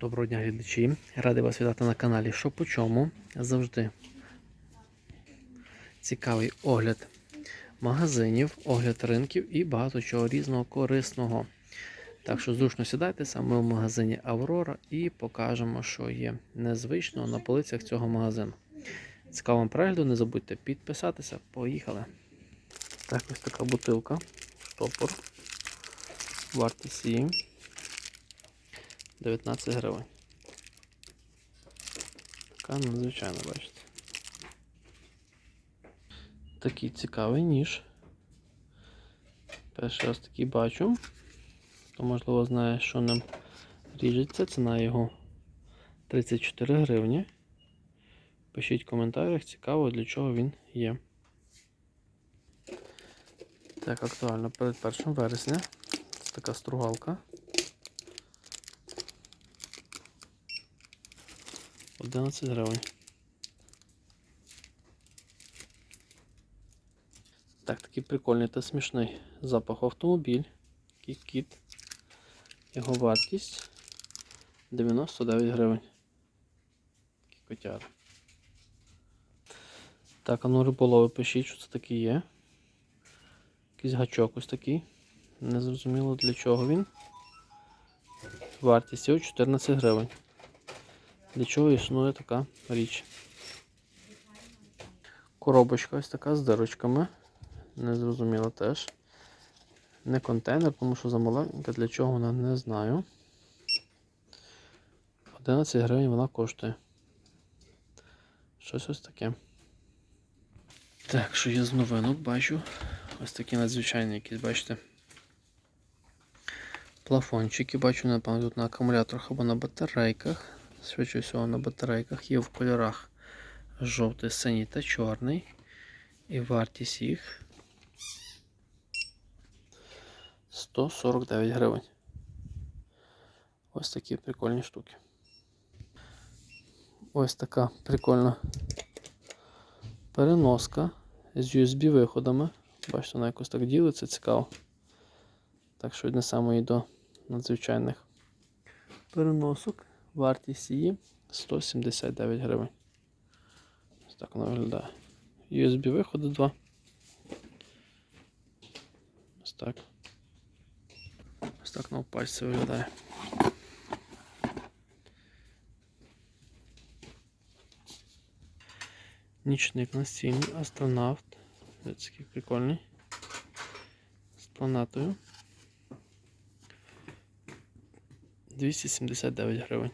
Доброго дня, глядачі. Радий вас вітати на каналі Що по чому. Завжди цікавий огляд магазинів, огляд ринків і багато чого різного корисного. Так що зручно сідайте саме в магазині Аврора і покажемо, що є незвичного на полицях цього магазину. Цікавого перегляду, не забудьте підписатися. Поїхали. Так, ось така бутилка. Штопор. Вартість її 19 гривень. Така надзвичайно, бачите. Такий цікавий ніж. Перший раз такий бачу. Хто можливо знає, що ним ріжеться. Ціна його 34 гривні. Пишіть в коментарях, цікаво для чого він є. Так, актуально перед 1 вересня. Це така стругалка. 11 гривень. Так, такий прикольний та смішний запах автомобіль. Кіт. Його вартість 99 гривень. Котяр. Так, а ну риболови пишіть, що це таке є. Якийсь гачок ось такий. Незрозуміло для чого він. Вартість його 14 гривень. Для чого існує така річ? Коробочка ось така з дирочками. Незрозуміло теж. Не контейнер, тому що замаленька, для чого вона не знаю. 11 гривень вона коштує. Щось ось таке. Так, що є з новинок, бачу. Ось такі надзвичайні якісь, бачите. Плафончики, бачу, напевно, тут на акумуляторах або на батарейках. Швидше всього на батарейках є в кольорах жовтий, синій та чорний. І вартість їх 149 гривень. Ось такі прикольні штуки. Ось така прикольна переноска з USB виходами. Бачите, вона якось так ділиться, цікаво. Так що віднесемо її до надзвичайних переносок. Вартість її 179 гривень. Ось так вона виглядає. USB виходи 2. Ось так. Ось так на пальці виглядає. Нічник настільний, астронавт. Ось прикольний. З планетою. 279 гривень.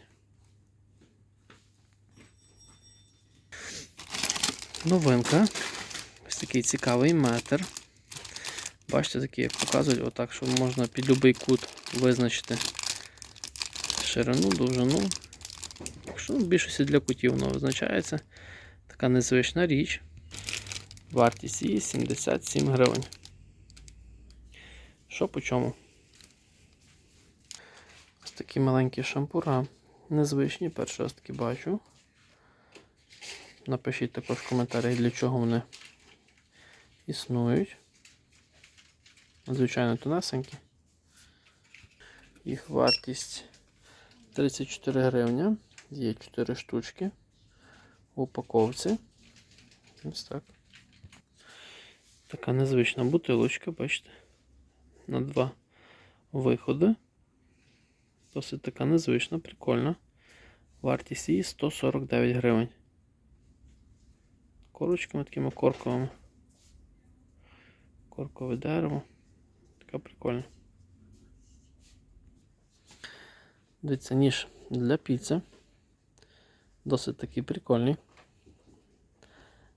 Новинка. Ось такий цікавий метр. Бачите, такий, як показують, отак, що можна під будь-який кут визначити ширину, довжину. Що в більшості для кутів воно визначається. Така незвична річ. Вартість її 77 гривень. Що по чому? Ось такі маленькі шампура. Незвичні, перший раз таки бачу. Напишіть також в коментарях, для чого вони існують. Надзвичайно тонесенькі. Їх вартість 34 гривня. Є 4 штучки в упаковці. Ось так. Така незвична бутилочка, бачите? На два виходи. Досить така незвична, прикольна. Вартість її 149 гривень. Корочками такими корковими. Коркове дерево. Така прикольна. Дивіться, ніж для піци. Досить такий прикольний.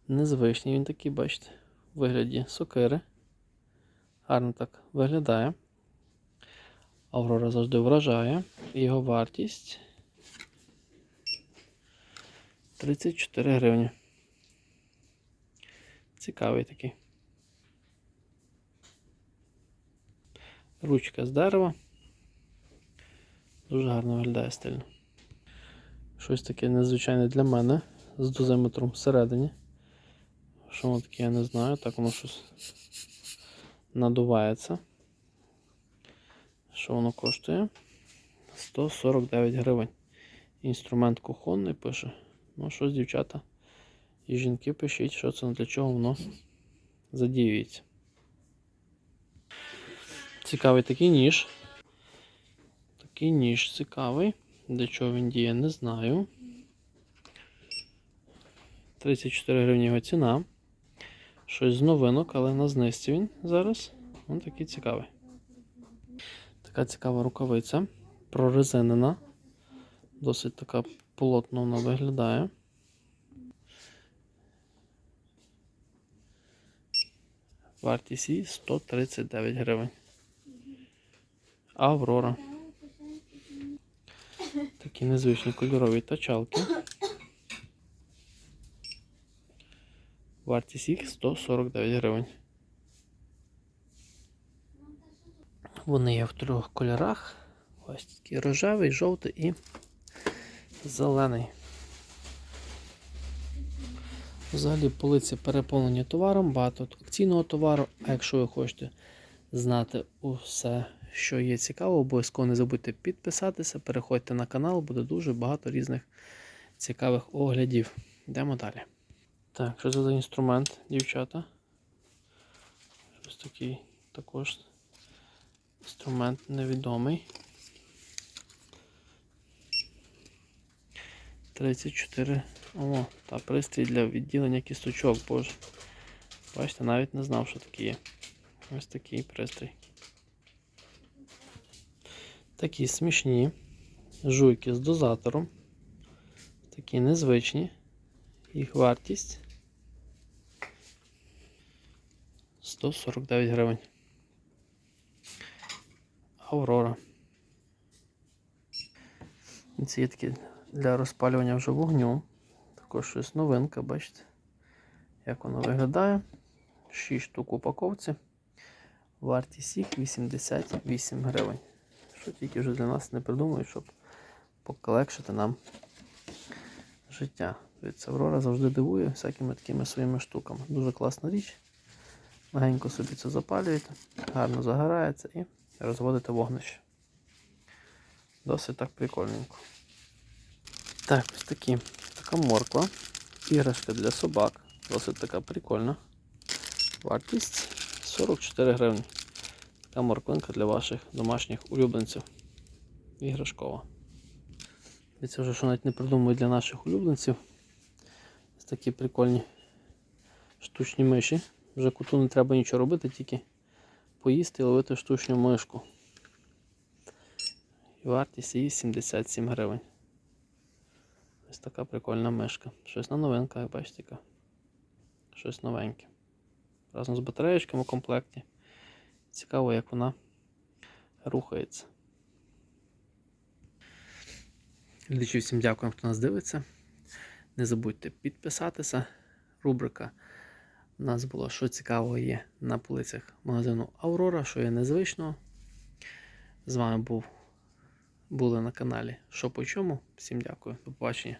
Незвичний він такий, бачите, в вигляді сокири. Гарно так виглядає. Аврора завжди вражає. Його вартість 34 гривні. Цікавий такий. Ручка з дерева. Дуже гарно виглядає стильно. Щось таке незвичайне для мене з дозиметром всередині. Що воно таке, я не знаю. Так воно щось надувається. Що воно коштує? 149 гривень. Інструмент кухонний пише. Ну, щось, дівчата. І жінки пишіть, що це для чого воно задіюється. Цікавий такий ніж. Такий ніж цікавий. Для чого він діє, не знаю. 34 гривні його ціна. Щось з новинок, але на знижці він зараз. Він такий цікавий. Така цікава рукавиця. Прорезинена. Досить така плотно вона виглядає. Вартість її 139 гривень. Аврора. Такі незвичні кольорові тачалки. Вартість їх 149 гривень. Вони є в трьох кольорах. Ось такий рожевий, жовтий і зелений. Взагалі полиці переповнені товаром, багато акційного товару. А якщо ви хочете знати усе, що є цікаво, обов'язково не забудьте підписатися, переходьте на канал, буде дуже багато різних цікавих оглядів. Йдемо далі. Так, що це за інструмент, дівчата? Щось такий також інструмент невідомий. 34. О, та пристрій для відділення кісточок, боже. Бачите, навіть не знав, що таке є. Ось такий пристрій. Такі смішні жуйки з дозатором. Такі незвичні. Їх вартість 149 гривень. Аврора. Ці такі для розпалювання вже вогню. Також щось новинка, бачите, як воно виглядає. 6 штук упаковці. Вартість їх 88 гривень. Що тільки вже для нас не придумають, щоб полегшити нам життя. Дивіться, Аврора завжди дивує всякими такими своїми штуками. Дуже класна річ. Легенько собі це запалюєте, гарно загорається і розводите вогнище. Досить так прикольненько. Так, ось такі. Така морква. Іграшка для собак. Досить така прикольна. Вартість 44 гривні. Така морквинка для ваших домашніх улюбленців. Іграшкова. І Це вже що навіть не придумують для наших улюбленців. Ось такі прикольні штучні миші. Вже куту не треба нічого робити, тільки поїсти і ловити штучну мишку. І вартість її 77 гривень. Ось така прикольна мишка. Щось на новинках, бачите. Щось новеньке. Разом з батареєчками в комплекті. Цікаво, як вона рухається. Глядачі, всім дякую, хто нас дивиться. Не забудьте підписатися. Рубрика у нас було, що цікавого є на полицях магазину Аврора, що є незвичного. З вами був, були на каналі Що по чому. Всім дякую, до побачення.